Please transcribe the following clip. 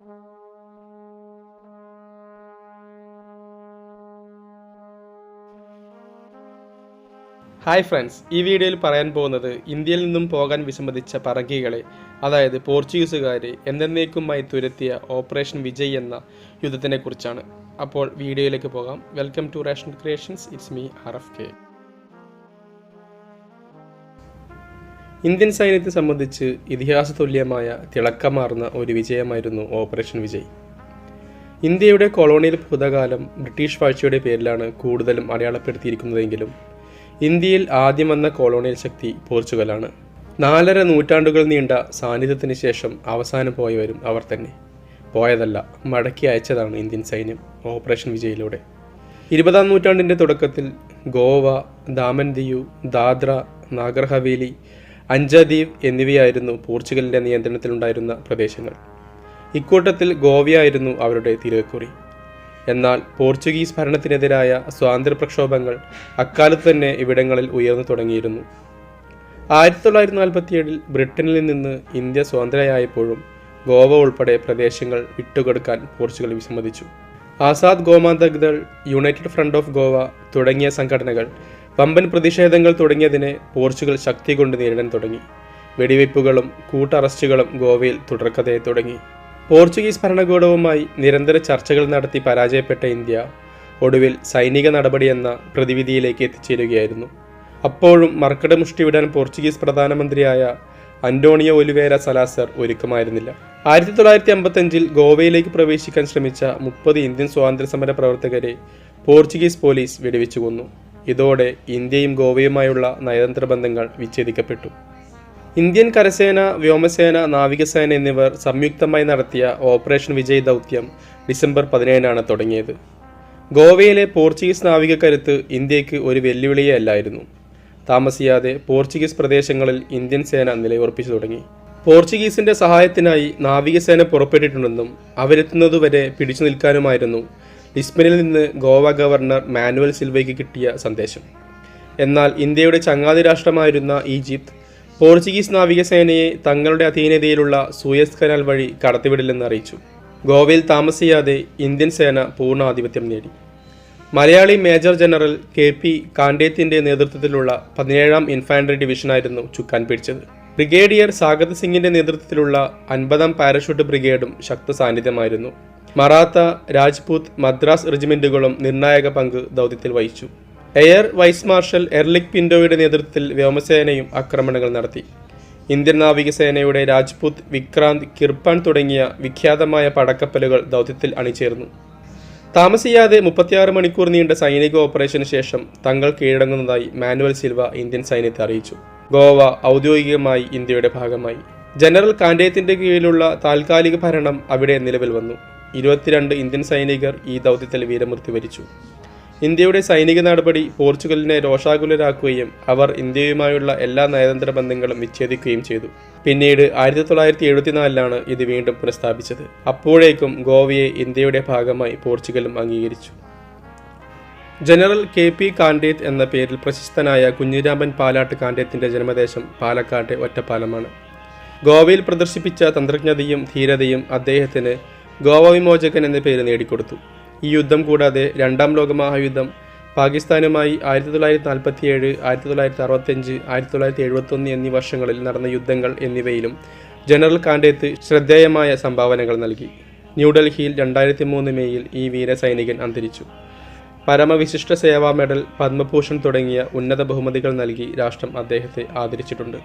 Hi friends ഈ വീഡിയോയിൽ പറയാൻ പോകുന്നത് ഇന്ത്യയിൽ നിന്നും പോകാൻ വിസമ്മതിച്ച പറങ്കികളെ അതായത് പോർച്ചുഗീസുകാരെ എന്നേക്കുമായി തുരത്തിയ ഓപ്പറേഷൻ വിജയ് എന്ന യുദ്ധത്തിനെ കുറിച്ചാണ് അപ്പോൾ വീഡിയോയിലേക്ക് പോകാം. Welcome to ration creations it's me R F K Indian സൈന്യത്തെ സംബന്ധിച്ച് ഇതിഹാസ തുല്യമായ തിളക്കമാർന്ന ഒരു വിജയമായിരുന്നു ഓപ്പറേഷൻ വിജയ്. ഇന്ത്യയുടെ കൊളോണിയൽ ഭൂതകാലം ബ്രിട്ടീഷ് വാഴ്ചയുടെ പേരിലാണ് കൂടുതലും അടയാളപ്പെടുത്തിയിരിക്കുന്നതെങ്കിലും ഇന്ത്യയിൽ ആദ്യം വന്ന കൊളോണിയൽ ശക്തി പോർച്ചുഗലാണ്. നാലര നൂറ്റാണ്ടുകൾ നീണ്ട സാന്നിധ്യത്തിന് ശേഷം അവസാനം പോയവരും അവർ തന്നെ. പോയതല്ല മടക്കി അയച്ചതാണ് ഇന്ത്യൻ സൈന്യം ഓപ്പറേഷൻ വിജയിലൂടെ. ഇരുപതാം നൂറ്റാണ്ടിന്റെ തുടക്കത്തിൽ ഗോവ ദാമൻ ദിയു ദാദ്ര നാഗർ ഹവേലി അഞ്ചദ്വീപ് എന്നിവയായിരുന്നു പോർച്ചുഗലിന്റെ നിയന്ത്രണത്തിലുണ്ടായിരുന്ന പ്രദേശങ്ങൾ. ഇക്കൂട്ടത്തിൽ ഗോവയായിരുന്നു അവരുടെ തിരക്കുറി. എന്നാൽ പോർച്ചുഗീസ് ഭരണത്തിനെതിരായ സ്വാതന്ത്ര്യ പ്രക്ഷോഭങ്ങൾ അക്കാലത്ത് തന്നെ ഇവിടങ്ങളിൽ ഉയർന്നു തുടങ്ങിയിരുന്നു. ആയിരത്തി തൊള്ളായിരത്തി നാൽപ്പത്തിയേഴിൽ ബ്രിട്ടനിൽ നിന്ന് ഇന്ത്യ സ്വതന്ത്രയായപ്പോഴും ഗോവ ഉൾപ്പെടെ പ്രദേശങ്ങൾ വിട്ടുകൊടുക്കാൻ പോർച്ചുഗൽ വിസമ്മതിച്ചു. Azad Gomantak united front of Goa തുടങ്ങിയ സംഘടനകൾ വമ്പൻ പ്രതിഷേധങ്ങൾ തുടങ്ങിയതിനെ പോർച്ചുഗൽ ശക്തി കൊണ്ട് നേരിടാൻ തുടങ്ങി. വെടിവയ്പ്പുകളും കൂട്ടറസ്റ്റുകളും ഗോവയിൽ തുടർക്കഥയെ തുടങ്ങി. പോർച്ചുഗീസ് ഭരണകൂടവുമായി നിരന്തര ചർച്ചകൾ നടത്തി പരാജയപ്പെട്ട ഇന്ത്യ ഒടുവിൽ സൈനിക നടപടി എന്ന പ്രതിവിധിയിലേക്ക് എത്തിച്ചേരുകയായിരുന്നു. അപ്പോഴും മർക്കട മുഷ്ടിവിടാൻ പോർച്ചുഗീസ് പ്രധാനമന്ത്രിയായ അന്റോണിയോ ഒലിവേര സലാസർ ഒരുക്കമായിരുന്നില്ല. ആയിരത്തി തൊള്ളായിരത്തി അമ്പത്തഞ്ചിൽ ഗോവയിലേക്ക് പ്രവേശിക്കാൻ ശ്രമിച്ച മുപ്പത് ഇന്ത്യൻ സ്വാതന്ത്ര്യ സമര പ്രവർത്തകരെ പോർച്ചുഗീസ് പോലീസ് വെടിവെച്ചു കൊന്നു. ഇതോടെ ഇന്ത്യയും ഗോവയുമായുള്ള നയതന്ത്ര ബന്ധങ്ങൾ വിച്ഛേദിക്കപ്പെട്ടു. ഇന്ത്യൻ കരസേന വ്യോമസേന നാവികസേന എന്നിവർ സംയുക്തമായി നടത്തിയ ഓപ്പറേഷൻ വിജയ് ദൗത്യം ഡിസംബർ പതിനേഴിനാണ് തുടങ്ങിയത്. ഗോവയിലെ പോർച്ചുഗീസ് നാവിക കരുത്ത് ഇന്ത്യയ്ക്ക് ഒരു വെല്ലുവിളിയേ അല്ലായിരുന്നു. താമസിയാതെ പോർച്ചുഗീസ് പ്രദേശങ്ങളിൽ ഇന്ത്യൻ സേന നിലയുറപ്പിച്ചു തുടങ്ങി. പോർച്ചുഗീസിന്റെ സഹായത്തിനായി നാവികസേന പുറപ്പെട്ടിട്ടുണ്ടെന്നും അവരെത്തുന്നതുവരെ പിടിച്ചു നിൽക്കാനുമായിരുന്നു ലിസ്ബനിൽ നിന്ന് ഗോവ ഗവർണർ മാനുവൽ സിൽവയ്ക്ക് കിട്ടിയ സന്ദേശം. എന്നാൽ ഇന്ത്യയുടെ ചങ്ങാതി രാഷ്ട്രമായിരുന്ന ഈജിപ്ത് പോർച്ചുഗീസ് നാവികസേനയെ തങ്ങളുടെ അധീനതയിലുള്ള സൂയസ് കനാൽ വഴി കടത്തിവിടില്ലെന്ന് അറിയിച്ചു. ഗോവയിൽ താമസിയാതെ ഇന്ത്യൻ സേന പൂർണ ആധിപത്യം നേടി. Malayali major general K P കാണ്ടേത്തിന്റെ നേതൃത്വത്തിലുള്ള പതിനേഴാം ഇൻഫാൻട്രി ഡിവിഷനായിരുന്നു ചുക്കാൻ പിടിച്ചത്. ബ്രിഗേഡിയർ സാഗത് സിംഗിന്റെ നേതൃത്വത്തിലുള്ള അൻപതാം പാരഷൂട്ട് ബ്രിഗേഡും ശക്ത സാന്നിധ്യമായിരുന്നു മറാത്ത രാജ്പൂത് മദ്രാസ് റെജിമെന്റുകളും നിർണായക പങ്ക് ദൗത്യത്തിൽ വഹിച്ചു. എയർ വൈസ് മാർഷൽ എർലിക് പിൻഡോയുടെ നേതൃത്വത്തിൽ വ്യോമസേനയും ആക്രമണങ്ങൾ നടത്തി. ഇന്ത്യൻ നാവികസേനയുടെ രാജ്പൂത്ത് വിക്രാന്ത് കിർപ്പാൻ തുടങ്ങിയ വിഖ്യാതമായ പടക്കപ്പലുകൾ ദൗത്യത്തിൽ അണിചേർന്നു. താമസിയാതെ മുപ്പത്തിയാറ് മണിക്കൂർ നീണ്ട സൈനിക ഓപ്പറേഷന് ശേഷം തങ്ങൾ കീഴടങ്ങുന്നതായി മാനുവൽ സിൽവ ഇന്ത്യൻ സൈന്യത്തെ അറിയിച്ചു. ഗോവ ഔദ്യോഗികമായി ഇന്ത്യയുടെ ഭാഗമായി. ജനറൽ കാൻഡേയത്തിന്റെ കീഴിലുള്ള താൽക്കാലിക ഭരണം അവിടെ നിലവിൽ വന്നു. ഇരുപത്തിരണ്ട് ഇന്ത്യൻ സൈനികർ ഈ ദൗത്യത്തിൽ വീരമൃത്യു വരിച്ചു. ഇന്ത്യയുടെ സൈനിക നടപടി പോർച്ചുഗലിനെ രോഷാകുലരാക്കുകയും അവർ ഇന്ത്യയുമായുള്ള എല്ലാ നയതന്ത്ര ബന്ധങ്ങളും വിച്ഛേദിക്കുകയും ചെയ്തു. പിന്നീട് ആയിരത്തി തൊള്ളായിരത്തി എഴുപത്തിനാലിലാണ് ഇത് വീണ്ടും പുനഃസ്ഥാപിച്ചത്. അപ്പോഴേക്കും ഗോവയെ ഇന്ത്യയുടെ ഭാഗമായി പോർച്ചുഗലും അംഗീകരിച്ചു. ജനറൽ കെ പി കാണ്ടേത്ത് എന്ന പേരിൽ പ്രശസ്തനായ കുഞ്ഞിരാമൻ പാലാട്ട് കാണ്ടേത്തിന്റെ ജന്മദേശം പാലക്കാട്ടെ ഒറ്റപ്പാലമാണ്. ഗോവയിൽ പ്രദർശിപ്പിച്ച തന്ത്രജ്ഞതയും ധീരതയും അദ്ദേഹത്തിന് ഗോവ വിമോചകൻ എന്ന പേര് നേടിക്കൊടുത്തു. ഈ യുദ്ധം കൂടാതെ രണ്ടാം ലോക മഹായുദ്ധം പാകിസ്ഥാനുമായി ആയിരത്തി തൊള്ളായിരത്തി നാൽപ്പത്തി ഏഴ് ആയിരത്തി തൊള്ളായിരത്തി അറുപത്തഞ്ച് ആയിരത്തി തൊള്ളായിരത്തി എഴുപത്തൊന്ന് എന്നീ വർഷങ്ങളിൽ നടന്ന യുദ്ധങ്ങൾ എന്നിവയിലും ജനറൽ കാണ്ടേത്ത് ശ്രദ്ധേയമായ സംഭാവനകൾ നൽകി. ന്യൂഡൽഹിയിൽ രണ്ടായിരത്തി മൂന്ന് മേയിൽ ഈ വീരസൈനികൻ അന്തരിച്ചു. പരമവിശിഷ്ട സേവാ മെഡൽ പത്മഭൂഷൺ തുടങ്ങിയ ഉന്നത ബഹുമതികൾ നൽകി രാഷ്ട്രം അദ്ദേഹത്തെ ആദരിച്ചിട്ടുണ്ട്.